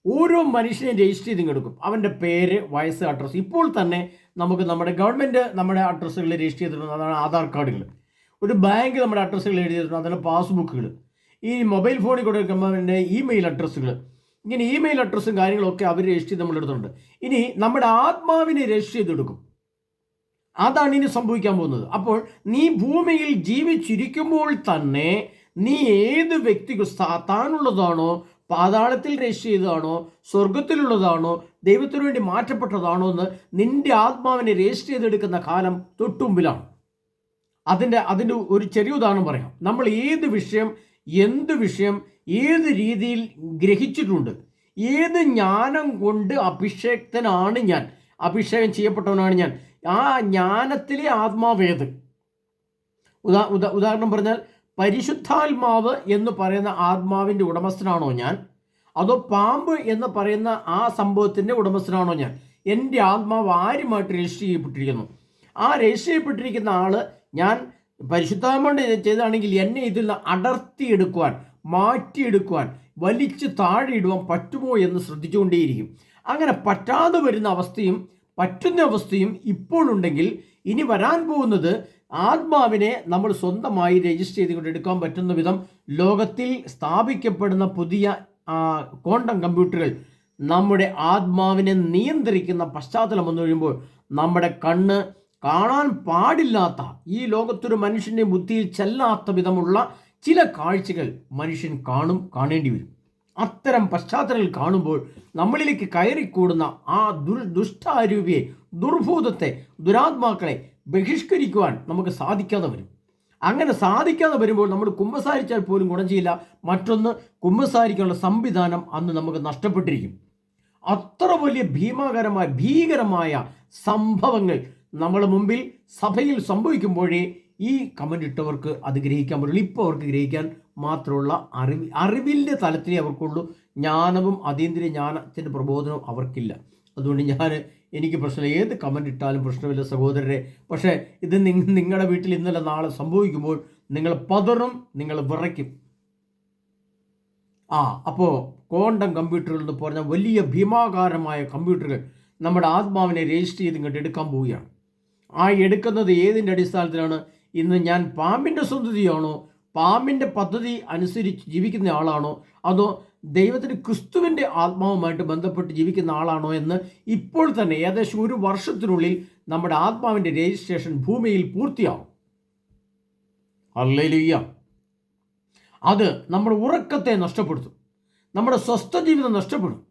ഓരോ മനുഷ്യനെയും രജിസ്റ്റർ ചെയ്ത് എടുക്കും. അവന്റെ പേര് വയസ്സ് അഡ്രസ്സ് ഇപ്പോൾ തന്നെ നമുക്ക് നമ്മുടെ ഗവൺമെന്റ് നമ്മുടെ അഡ്രസ്സുകൾ രജിസ്റ്റർ ചെയ്തിട്ടുണ്ട് അതാണ് ആധാർ കാർഡുകൾ. ഒരു ബാങ്ക് നമ്മുടെ അഡ്രസ്സുകൾ എഴുതിയിട്ടുണ്ട് അതാണ് പാസ്ബുക്കുകൾ ഈ മൊബൈൽ ഫോണിൽ കൊടുക്കുമ്പോൾ ഇമെയിൽ അഡ്രസ്സുകൾ ഇങ്ങനെ ഇമെയിൽ അഡ്രസ്സും കാര്യങ്ങളൊക്കെ അവർ രജിസ്റ്റർ ചെയ്ത് നമ്മുടെ ഇനി നമ്മുടെ ആത്മാവിനെ രജിസ്റ്റർ ചെയ്തെടുക്കും അതാണ് ഇനി സംഭവിക്കാൻ പോകുന്നത്. അപ്പോൾ നീ ഭൂമിയിൽ ജീവിച്ചിരിക്കുമ്പോൾ തന്നെ നീ ഏത് വ്യക്തിക്ക് താനുള്ളതാണോ പാതാളത്തിൽ രജിസ്റ്റർ ചെയ്തതാണോ? സ്വർഗത്തിലുള്ളതാണോ ദൈവത്തിനു വേണ്ടി മാറ്റപ്പെട്ടതാണോ എന്ന് നിന്റെ ആത്മാവിനെ രജിസ്റ്റർ ചെയ്തെടുക്കുന്ന കാലം തൊട്ടുമ്പിലാണ് അതിന്റെ അതിന്റെ ഒരു ചെറിയ ഉദാഹരണം പറയാം. നമ്മൾ ഏത് വിഷയം എന്ത് വിഷയം ഏത് രീതിയിൽ ഗ്രഹിച്ചിട്ടുണ്ട്? ഏത് ജ്ഞാനം കൊണ്ട് അഭിഷേക്തനാണ് ഞാൻ? അഭിഷേകം ചെയ്യപ്പെട്ടവനാണ് ഞാൻ. ആ ജ്ഞാനത്തിലെ ആത്മാവേത് ഉദാ ഉദാഹരണം പറഞ്ഞാൽ പരിശുദ്ധാത്മാവ് എന്ന് പറയുന്ന ആത്മാവിന്റെ ഉടമസ്ഥനാണോ ഞാൻ? അതോ പാമ്പ് എന്ന് പറയുന്ന ആ സംഭവത്തിന്റെ ഉടമസ്ഥനാണോ ഞാൻ? എന്റെ ആത്മാവ് ആരുമായിട്ട് രജിസ്റ്റർ ചെയ്യപ്പെട്ടിരിക്കുന്നു? ആ രജിസ്റ്റർ ചെയ്യപ്പെട്ടിരിക്കുന്ന ആൾ ഞാൻ പരിശുദ്ധാത്മാണ്ട് ചെയ്താണെങ്കിൽ എന്നെ ഇതിൽ നിന്ന് അടർത്തിയെടുക്കുവാൻ മാറ്റിയെടുക്കുവാൻ വലിച്ചു താഴെ ഇടുവാൻ പറ്റുമോ എന്ന് ശ്രദ്ധിച്ചുകൊണ്ടേയിരിക്കും. അങ്ങനെ പറ്റാതെ വരുന്ന അവസ്ഥയും പറ്റുന്ന അവസ്ഥയും ഇപ്പോഴുണ്ടെങ്കിൽ ഇനി വരാൻ പോകുന്നത് ആത്മാവിനെ നമ്മൾ സ്വന്തമായി രജിസ്റ്റർ ചെയ്തുകൊണ്ട് എടുക്കാൻ പറ്റുന്ന വിധം ലോകത്തിൽ സ്ഥാപിക്കപ്പെടുന്ന പുതിയ ക്വാണ്ടം കമ്പ്യൂട്ടറുകൾ നമ്മുടെ ആത്മാവിനെ നിയന്ത്രിക്കുന്ന പശ്ചാത്തലം വന്നു കഴിയുമ്പോൾ നമ്മുടെ കണ്ണ് കാണാൻ പാടില്ലാത്ത ഈ ലോകത്തൊരു മനുഷ്യന്റെ ബുദ്ധിയിൽ ചെല്ലാത്ത വിധമുള്ള ചില കാഴ്ചകൾ മനുഷ്യൻ കാണും കാണേണ്ടി വരും. അത്തരം പശ്ചാത്തലങ്ങൾ കാണുമ്പോൾ നമ്മളിലേക്ക് കയറിക്കൂടുന്ന ആ ദുർ ദുഷ്ടാരൂപിയെ ദുർഭൂതത്തെ ദുരാത്മാക്കളെ ബഹിഷ്കരിക്കുവാൻ നമുക്ക് സാധിക്കാതെ വരും. അങ്ങനെ സാധിക്കാതെ വരുമ്പോൾ നമ്മൾ കുമ്പസാരിച്ചാൽ പോലും ഗുണം ചെയ്യില്ല മറ്റൊന്ന് കുമ്പസാരിക്കാനുള്ള സംവിധാനം അന്ന് നമുക്ക് നഷ്ടപ്പെട്ടിരിക്കും. അത്ര വലിയ ഭീമാകരമായ ഭീകരമായ സംഭവങ്ങൾ നമ്മുടെ മുമ്പിൽ സഭയിൽ സംഭവിക്കുമ്പോഴേ ഈ കമന്റ് ഇട്ടവർക്ക് അത് ഗ്രഹിക്കാൻ പറ്റുള്ളൂ. ഇപ്പോൾ അവർക്ക് ഗ്രഹിക്കാൻ മാത്രമുള്ള അറിവ് അറിവിന്റെ തലത്തിലേ അവർക്കുള്ളൂ. ജ്ഞാനവും അതീന്ദ്രിയ ജ്ഞാനത്തിന്റെ പ്രബോധനവും അവർക്കില്ല. അതുകൊണ്ട് ഞാൻ എനിക്ക് പ്രശ്നമില്ല. ഏത് കമന്റ് ഇട്ടാലും പ്രശ്നമില്ല സഹോദരരെ. പക്ഷേ ഇത് നിങ്ങ നിങ്ങളുടെ വീട്ടിൽ ഇന്നലെ നാളെ സംഭവിക്കുമ്പോൾ നിങ്ങൾ പതറും നിങ്ങൾ വിറയ്ക്കും. ആ അപ്പോൾ ക്വാണ്ടം കമ്പ്യൂട്ടറുകൾ എന്ന് പറഞ്ഞ വലിയ ഭീമാകാരമായ കമ്പ്യൂട്ടറുകൾ നമ്മുടെ ആത്മാവിനെ രജിസ്റ്റർ ചെയ്ത് ഇങ്ങോട്ട് എടുക്കാൻ പോവുകയാണ്. ആ എടുക്കുന്നത് ഏതിന്റെ അടിസ്ഥാനത്തിലാണ്? ഇന്ന് ഞാൻ പാമ്പിന്റെ സ്വന്തതിയാണോ പാമ്പിന്റെ പദ്ധതി അനുസരിച്ച് ജീവിക്കുന്ന ആളാണോ? അതോ ദൈവത്തിന് ക്രിസ്തുവിന്റെ ആത്മാവുമായിട്ട് ബന്ധപ്പെട്ട് ജീവിക്കുന്ന ആളാണോ എന്ന് ഇപ്പോൾ തന്നെ ഏകദേശം ഒരു വർഷത്തിനുള്ളിൽ നമ്മുടെ ആത്മാവിന്റെ രജിസ്ട്രേഷൻ ഭൂമിയിൽ പൂർത്തിയാവും. അല്ലേലുയ്യ അത് നമ്മുടെ ഉറക്കത്തെ നഷ്ടപ്പെടുത്തും. നമ്മുടെ സ്വസ്ഥ ജീവിതം നഷ്ടപ്പെടും.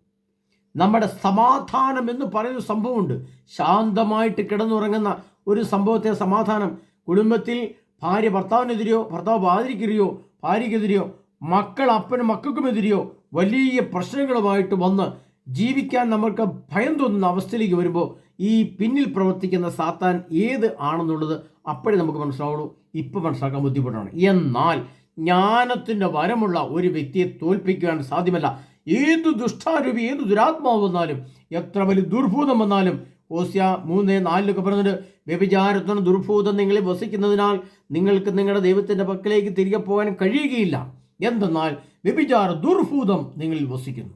നമ്മുടെ സമാധാനം എന്ന് പറയുന്ന സംഭവമുണ്ട്. ശാന്തമായിട്ട് കിടന്നുറങ്ങുന്ന ഒരു സംഭവത്തെ സമാധാനം. കുടുംബത്തിൽ ഭാര്യ ഭർത്താവിനെതിരെയോ ഭർത്താവ് ഭാര്യയ്ക്കെതിരെയോ ഭാര്യയ്ക്കെതിരെയോ മക്കൾ അപ്പനും മക്കൾക്കുമെതിരെയോ വലിയ പ്രശ്നങ്ങളുമായിട്ട് വന്ന് ജീവിക്കാൻ നമ്മൾക്ക് ഭയം തോന്നുന്ന അവസ്ഥയിലേക്ക് വരുമ്പോൾ ഈ പിന്നിൽ പ്രവർത്തിക്കുന്ന സാത്താൻ ഏത് ആണെന്നുള്ളത് അപ്പോഴേ നമുക്ക് മനസ്സിലാവുള്ളൂ. ഇപ്പം മനസ്സിലാക്കാൻ ബുദ്ധിമുട്ടാണ്. എന്നാൽ ജ്ഞാനത്തിന്റെ വരമുള്ള ഒരു വ്യക്തിയെ തോൽപ്പിക്കുവാൻ സാധ്യമല്ല. ഏത് ദുഷ്ടാരൂപി ഏത് ദുരാത്മാവ് വന്നാലും എത്ര വലിയ ദുർഭൂതം വന്നാലും ഓസ്യ മൂന്ന് നാലിലൊക്കെ പറഞ്ഞിട്ട് വ്യഭിചാരത്തിന് ദുർഭൂതം നിങ്ങളെ വസിക്കുന്നതിനാൽ നിങ്ങൾക്ക് നിങ്ങളുടെ ദൈവത്തിന്റെ പക്കലേക്ക് തിരികെ പോകാൻ കഴിയുകയില്ല. എന്തെന്നാൽ വ്യഭിചാര ദുർഭൂതം നിങ്ങളിൽ വസിക്കുന്നു.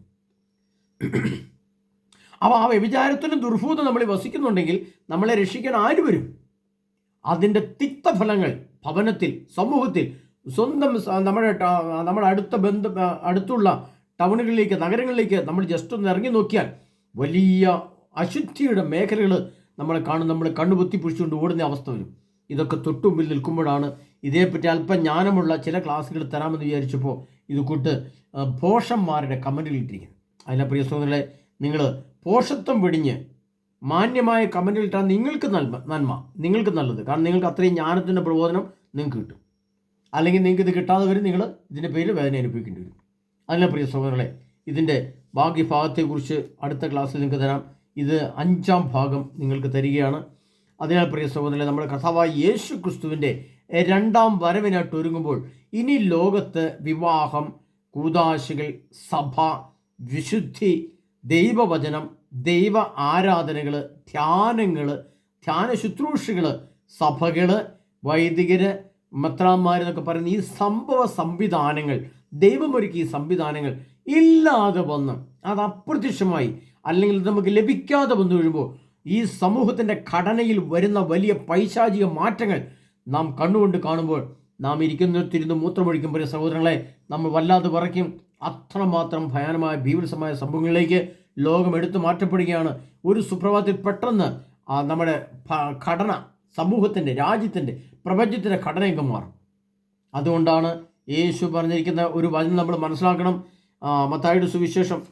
അപ്പോൾ ആ വ്യഭിചാരത്തിനും ദുർഭൂതം നമ്മളിൽ വസിക്കുന്നുണ്ടെങ്കിൽ നമ്മളെ രക്ഷിക്കാൻ ആര് വരും? അതിന്റെ തിക്തഫലങ്ങൾ ഭവനത്തിൽ സമൂഹത്തിൽ സ്വന്തം നമ്മുടെ നമ്മുടെ അടുത്ത ബന്ധ അടുത്തുള്ള ടൗണുകളിലേക്ക് നഗരങ്ങളിലേക്ക് നമ്മൾ ജസ്റ്റ് ഒന്ന് ഇറങ്ങി നോക്കിയാൽ വലിയ അശുദ്ധിയുടെ മേഖലകൾ നമ്മളെ കാണും. നമ്മൾ കണ്ണുപൊത്തി പിടിച്ചുകൊണ്ട് ഓടുന്ന അവസ്ഥ വരും. ഇതൊക്കെ തൊട്ടുമുമ്പിൽ നിൽക്കുമ്പോഴാണ് ഇതേപ്പറ്റി അല്പം ജ്ഞാനമുള്ള ചില ക്ലാസ്സുകൾ തരാമെന്ന് വിചാരിച്ചപ്പോൾ ഇത് കൂട്ട് പോഷന്മാരുടെ കമന്റിൽ ഇട്ടിരിക്കുന്നു. അതിലെ പ്രിയ സഹോദരങ്ങളെ നിങ്ങൾ പോഷത്വം വെടിഞ്ഞ് മാന്യമായ കമന്റിൽ ഇട്ടാൽ നിങ്ങൾക്ക് നന്മ നന്മ നിങ്ങൾക്ക് നല്ലത്. കാരണം നിങ്ങൾക്ക് അത്രയും ജ്ഞാനത്തിന്റെ പ്രബോധനം നിങ്ങൾക്ക് കിട്ടും. അല്ലെങ്കിൽ നിങ്ങൾക്ക് ഇത് കിട്ടാതെ വരും നിങ്ങൾ ഇതിന്റെ പേരിൽ വേദന അനുഭവിക്കേണ്ടി വരും. അതിലെ പ്രിയ സഹോദരങ്ങളെ ഇതിന്റെ ബാക്കി ഭാഗത്തെക്കുറിച്ച് അടുത്ത ക്ലാസ്സിൽ നിങ്ങൾക്ക് തരാം. ഇത് അഞ്ചാം ഭാഗം നിങ്ങൾക്ക് തരികയാണ്. അതിനാൽ പ്രിയ സഹോദരങ്ങളെ നമ്മുടെ കഥാവായ യേശു ക്രിസ്തുവിന്റെ രണ്ടാം വരവിനായിട്ട് ഒരുങ്ങുമ്പോൾ ഇനി ലോകത്ത് വിവാഹം കൂതാശികൾ സഭ വിശുദ്ധി ദൈവവചനം ദൈവ ആരാധനകൾ ധ്യാനങ്ങൾ ധ്യാന ശുശ്രൂഷകൾ സഭകൾ വൈദികര് മത്രാന്മാരെന്നൊക്കെ പറയുന്ന ഈ സംഭവ സംവിധാനങ്ങൾ ദൈവമൊരുക്കി ഈ സംവിധാനങ്ങൾ ഇല്ലാതെ വന്ന് അത് അപ്രത്യക്ഷമായി അല്ലെങ്കിൽ നമുക്ക് ലഭിക്കാതെ വന്നു കഴിയുമ്പോൾ ഈ സമൂഹത്തിന്റെ ഘടനയിൽ വരുന്ന വലിയ പൈശാചിക മാറ്റങ്ങൾ നാം കണ്ണുകൊണ്ട് കാണുമ്പോൾ നാം ഇരിക്കുന്നിടത്തിരുന്ന് മൂത്രമൊഴിക്കുമ്പോൾ സഹോദരങ്ങളെ നമ്മൾ വല്ലാതെ വിറയ്ക്കും. അത്രമാത്രം ഭയാനമായ ഭീവത്സമായ സംഭവങ്ങളിലേക്ക് ലോകം എടുത്തു മാറ്റപ്പെടുകയാണ്. ഒരു സുപ്രഭാതത്തിൽ പെട്ടെന്ന് നമ്മുടെ ഘടന സമൂഹത്തിന്റെ രാജ്യത്തിന്റെ പ്രപഞ്ചത്തിന്റെ ഘടനയൊക്കെ മാറും അതുകൊണ്ടാണ് യേശു പറഞ്ഞിരിക്കുന്ന ഒരു വചനം നമ്മൾ മനസ്സിലാക്കണം. മത്തായുടെ സുവിശേഷം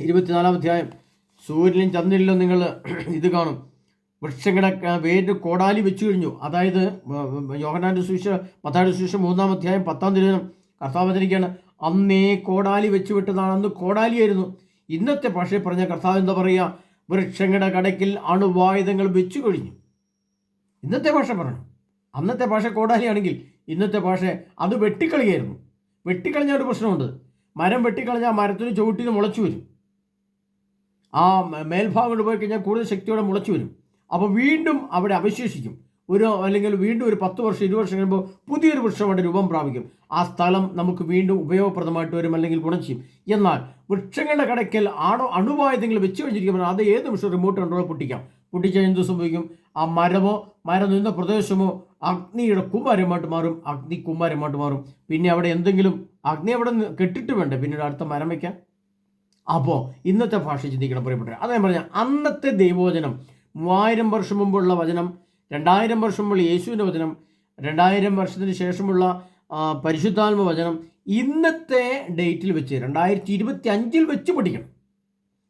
ഇരുപത്തിനാലാം അധ്യായം. സൂര്യനും ചന്ദ്രനിലും നിങ്ങൾ ഇത് കാണും. വൃക്ഷങ്ങളുടെ ക- വേര് കോടാലി വെച്ചു കഴിഞ്ഞു. അതായത് യോഹനാന്റെ സുവിശേഷം പത്താന്റെ സുവിശേഷം മൂന്നാം അധ്യായം പത്താം തിരുവനം കർത്താവ് വന്നിരിക്കുകയാണ് അന്നേ കോടാലി വെച്ചു വിട്ടതാണ്. അന്ന് കോടാലിയായിരുന്നു. ഇന്നത്തെ ഭാഷയിൽ പറഞ്ഞ കർത്താവ് എന്താ പറയുക? വൃക്ഷങ്ങളുടെ കടക്കിൽ അണുവായുധങ്ങൾ വെച്ചു കഴിഞ്ഞു. ഇന്നത്തെ ഭാഷ പറയണം. അന്നത്തെ ഭാഷ കോടാലിയാണെങ്കിൽ ഇന്നത്തെ ഭാഷ അത് വെട്ടിക്കളിയായിരുന്നു വെട്ടിക്കളഞ്ഞ ഒരു പ്രശ്നമുണ്ട്. മരം വെട്ടിക്കളഞ്ഞാൽ മരത്തിന് ചുവട്ടിന് മുളച്ചു വരും. ആ മേൽഭാഗം പോയി കഴിഞ്ഞാൽ കൂടുതൽ ശക്തിയോടെ മുളച്ചു വരും. അപ്പോൾ വീണ്ടും അവിടെ അവശേഷിക്കും. ഒരു അല്ലെങ്കിൽ വീണ്ടും ഒരു പത്ത് വർഷം ഇരുപത് വർഷം കഴിയുമ്പോൾ പുതിയൊരു വൃക്ഷം അവിടെ രൂപം പ്രാപിക്കും. ആ സ്ഥലം നമുക്ക് വീണ്ടും ഉപയോഗപ്രദമായിട്ട് വരും അല്ലെങ്കിൽ ഗുണം ചെയ്യും. എന്നാൽ വൃക്ഷങ്ങളുടെ കടയ്ക്കൽ ആണോ അണുവായുധങ്ങൾ വെച്ച് കഴിഞ്ഞിരിക്കുമ്പോൾ അത് ഏത് നിമിഷം റിമോട്ട് കൺട്രോൾ പൊട്ടിക്കാം? പൊട്ടിച്ചാൽ എന്ത് സംഭവിക്കും? ആ മരമോ മരം നിന്ന പ്രദേശമോ അഗ്നിയുടെ കുമാരമായിട്ട് മാറും. അഗ്നി കുമാരമായിട്ട് മാറും. പിന്നെ അവിടെ എന്തെങ്കിലും അഗ്നി അവിടെ കെട്ടിട്ട് വേണ്ടേ? പിന്നീട് അടുത്ത മരം വയ്ക്കാൻ അപ്പോൾ ഇന്നത്തെ ഭാഷ ചിന്തിക്കണം പ്രിയപ്പെട്ട അതേ പറഞ്ഞാൽ പറഞ്ഞ അന്നത്തെ ദൈവവചനം മൂവായിരം വർഷം മുമ്പുള്ള വചനം രണ്ടായിരം വർഷം മുമ്പുള്ള യേശുവിന്റെ വചനം രണ്ടായിരം വർഷത്തിന് ശേഷമുള്ള പരിശുദ്ധാത്മ വചനം ഇന്നത്തെ ഡേറ്റിൽ വെച്ച് രണ്ടായിരത്തി ഇരുപത്തി അഞ്ചിൽ വെച്ച് പഠിക്കണം.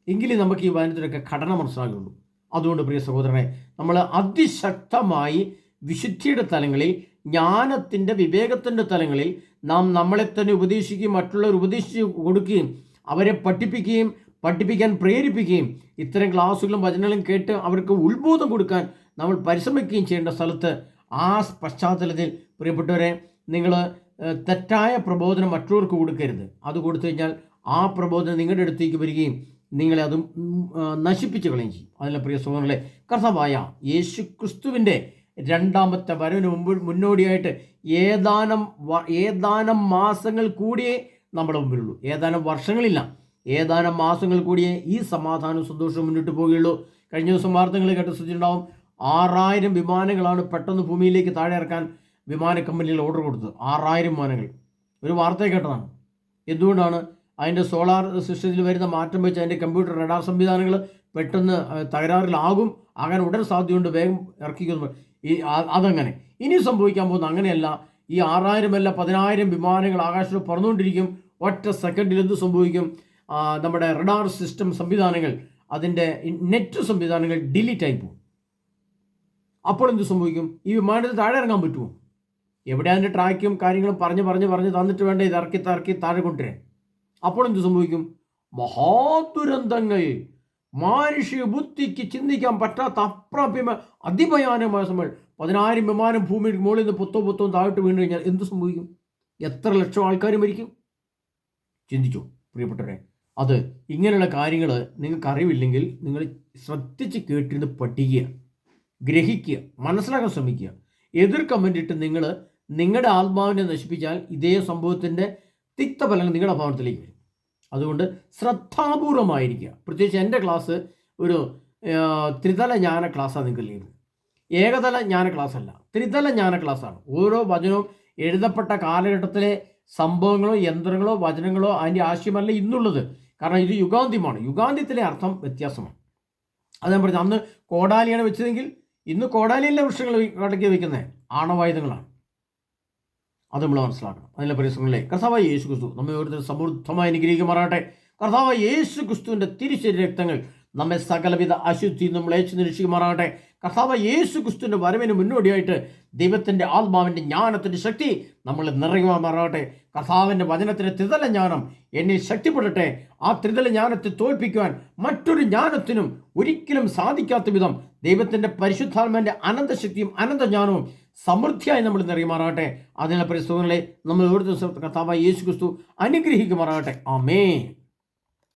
എങ്കിലേ നമുക്ക് ഈ വചനത്തിലൊക്കെ ഘടന മനസ്സിലാകുള്ളൂ. അതുകൊണ്ട് പ്രിയ സഹോദരനെ നമ്മൾ അതിശക്തമായി വിശുദ്ധിയുടെ തലങ്ങളിൽ ജ്ഞാനത്തിന്റെ വിവേകത്തിന്റെ തലങ്ങളിൽ നാം നമ്മളെ തന്നെ ഉപദേശിക്കുകയും മറ്റുള്ളവർ ഉപദേശിച്ച് കൊടുക്കുകയും അവരെ പഠിപ്പിക്കുകയും പഠിപ്പിക്കാൻ പ്രേരിപ്പിക്കുകയും ഇത്തരം ക്ലാസ്സുകളും വചനങ്ങളും കേട്ട് അവർക്ക് ഉത്ബോധം കൊടുക്കാൻ നമ്മൾ പരിശ്രമിക്കുകയും ചെയ്യേണ്ട സ്ഥലത്ത് ആ പശ്ചാത്തലത്തിൽ പ്രിയപ്പെട്ടവരെ നിങ്ങൾ തെറ്റായ പ്രബോധനം മറ്റുള്ളവർക്ക് കൊടുക്കരുത്. അത് കൊടുത്തു കഴിഞ്ഞാൽ ആ പ്രബോധനം നിങ്ങളുടെ അടുത്തേക്ക് വരികയും നിങ്ങളെ അതും നശിപ്പിച്ച് കളയും ചെയ്യും. അതിലെ പ്രിയ സുഹൃത്തുക്കളെ കർത്താവായ യേശു ക്രിസ്തുവിന്റെ രണ്ടാമത്തെ വരവിന് മുമ്പ് മുന്നോടിയായിട്ട് ഏതാനും ഏതാനും മാസങ്ങൾ കൂടിയേ നമ്മുടെ മുമ്പിലുള്ളൂ. ഏതാനും വർഷങ്ങളില്ല. ഏതാനും മാസങ്ങൾ കൂടിയേ ഈ സമാധാനവും സന്തോഷവും മുന്നിട്ട് പോവുകയുള്ളൂ. കഴിഞ്ഞ ദിവസം വാർത്തകൾ കേട്ട് ശ്രദ്ധിച്ചിട്ടുണ്ടാവും ആറായിരം വിമാനങ്ങളാണ് പെട്ടെന്ന് ഭൂമിയിലേക്ക് താഴെ ഇറക്കാൻ വിമാന കമ്പനികൾ ഓർഡർ കൊടുത്തത്. ആറായിരം വിമാനങ്ങൾ. ഒരു വാർത്ത കേട്ടതാണ്. എന്തുകൊണ്ടാണ് അതിന്റെ സോളാർ സിസ്റ്റത്തിൽ വരുന്ന മാറ്റം വെച്ച് അതിന്റെ കമ്പ്യൂട്ടർ റഡാർ സംവിധാനങ്ങൾ പെട്ടെന്ന് തകരാറിലാകും? ആകാൻ ഉടൻ സാധ്യതയുണ്ട്. വേഗം ഇറക്കിക്കുന്നു. ഈ അതങ്ങനെ. ഇനി സംഭവിക്കാൻ പോകുന്ന അങ്ങനെയല്ല. ഈ ആറായിരം അല്ല പതിനായിരം വിമാനങ്ങൾ ആകാശത്ത് പറന്നുകൊണ്ടിരിക്കും. ഒറ്റ സെക്കൻഡിൽ എന്ത് സംഭവിക്കും? നമ്മുടെ റഡാർ സിസ്റ്റം സംവിധാനങ്ങൾ അതിന്റെ നെറ്റ് സംവിധാനങ്ങൾ ഡിലീറ്റ് ആയി പോകും. അപ്പോൾ എന്ത് സംഭവിക്കും? ഈ വിമാനത്തിൽ താഴെ ഇറങ്ങാൻ പറ്റുമോ? എവിടെ അതിന്റെ ട്രാക്കും കാര്യങ്ങളും പറഞ്ഞ് പറഞ്ഞ് പറഞ്ഞ് തന്നിട്ട് വേണ്ട? ഇത് ഇറക്കി തറക്കി താഴെ കൊണ്ടുവരാൻ. അപ്പോൾ എന്ത് സംഭവിക്കും? മഹാദുരന്തങ്ങൾ മാനുഷിക ബുദ്ധിക്ക് ചിന്തിക്കാൻ പറ്റാത്ത അപ്രാപ്യമ അതിഭയാനമായ സമയം പതിനായിരം വിമാനം ഭൂമിയിൽ മുകളിൽ നിന്ന് പുത്തോ പുത്തോ താഴോട്ട് വീണ് കഴിഞ്ഞാൽ എന്ത് സംഭവിക്കും? എത്ര ലക്ഷം ആൾക്കാർ മരിക്കും? ചിന്തിച്ചു പ്രിയപ്പെട്ടവരെ? അത് ഇങ്ങനെയുള്ള കാര്യങ്ങൾ നിങ്ങൾക്ക് അറിവില്ലെങ്കിൽ നിങ്ങൾ ശ്രദ്ധിച്ച് കേട്ടിരുന്ന് പഠിക്കുക ഗ്രഹിക്കുക മനസ്സിലാക്കാൻ ശ്രമിക്കുക. എതിർ കമന്റ് ഇട്ട് നിങ്ങൾ നിങ്ങളുടെ ആത്മാവിനെ നശിപ്പിച്ചാൽ ഇതേ സംഭവത്തിന്റെ തിക്തഫലങ്ങൾ നിങ്ങളുടെ ഭാവത്തിലേക്ക് വരും. അതുകൊണ്ട് ശ്രദ്ധാപൂർവമായിരിക്കുക. പ്രത്യേകിച്ച് എന്റെ ക്ലാസ് ഒരു ത്രിതല ജ്ഞാന ക്ലാസ്സാണ് നിങ്ങൾക്ക് ലീവ് ഏകതല ജ്ഞാന ക്ലാസ് അല്ല ത്രിതല ജ്ഞാന ക്ലാസ്സാണ് ഓരോ വചനവും എഴുതപ്പെട്ട കാലഘട്ടത്തിലെ സംഭവങ്ങളോ യന്ത്രങ്ങളോ വചനങ്ങളോ അതിന്റെ ആശയമല്ല ഇന്നുള്ളത്. കാരണം ഇത് യുഗാന്ത്യമാണ് യുഗാന്ത്യത്തിലെ അർത്ഥം വ്യത്യാസമാണ്. അത് ഞാൻ പറഞ്ഞു അന്ന് കോടാലിയാണ് വെച്ചതെങ്കിൽ ഇന്ന് കോടാലിയിലെ വൃക്ഷങ്ങൾ കടക്കി വയ്ക്കുന്നത് ആണവായുധങ്ങളാണ്. അത് നമ്മൾ മനസ്സിലാക്കണം. അതിലെ പരിസരങ്ങളിലേ കർത്താവായ യേശു ക്രിസ്തു നമ്മെ ഓരോരുത്തർ സമൃദ്ധമായി അനുഗ്രഹിക്കുമാറാട്ടെ കർത്താവായ യേശു ക്രിസ്തുവിന്റെ തിരിച്ചരി രക്തങ്ങൾ നമ്മെ സകലവിധ അശുദ്ധി നമ്മൾ ഏച്ചു നിരീക്ഷിക്കുമാറാകട്ടെ. കർത്താവ് യേശു ക്രിസ്തുവിന്റെ വരവിന് മുന്നോടിയായിട്ട് ദൈവത്തിന്റെ ആത്മാവിന്റെ ജ്ഞാനത്തിന്റെ ശക്തി നമ്മൾ നിറയുമാറാകട്ടെ കർത്താവിന്റെ വചനത്തിന്റെ ത്രിതല ജ്ഞാനം എന്നെ ശക്തിപ്പെടട്ടെ. ആ ത്രിതല ജ്ഞാനത്തെ തോൽപ്പിക്കുവാൻ മറ്റൊരു ജ്ഞാനത്തിനും ഒരിക്കലും സാധിക്കാത്ത വിധം ദൈവത്തിന്റെ പരിശുദ്ധാത്മാന്റെ അനന്തശക്തിയും അനന്തജ്ഞാനവും സമൃദ്ധിയായി നമ്മൾ നിറയുമാറാകട്ടെ അതിനുള്ള പരിസ്ഥിതികളെ നമ്മൾ ഓരോ ദിവസം കർത്താവ് യേശു ക്രിസ്തു അനുഗ്രഹിക്കുമാറാകട്ടെ ആമേ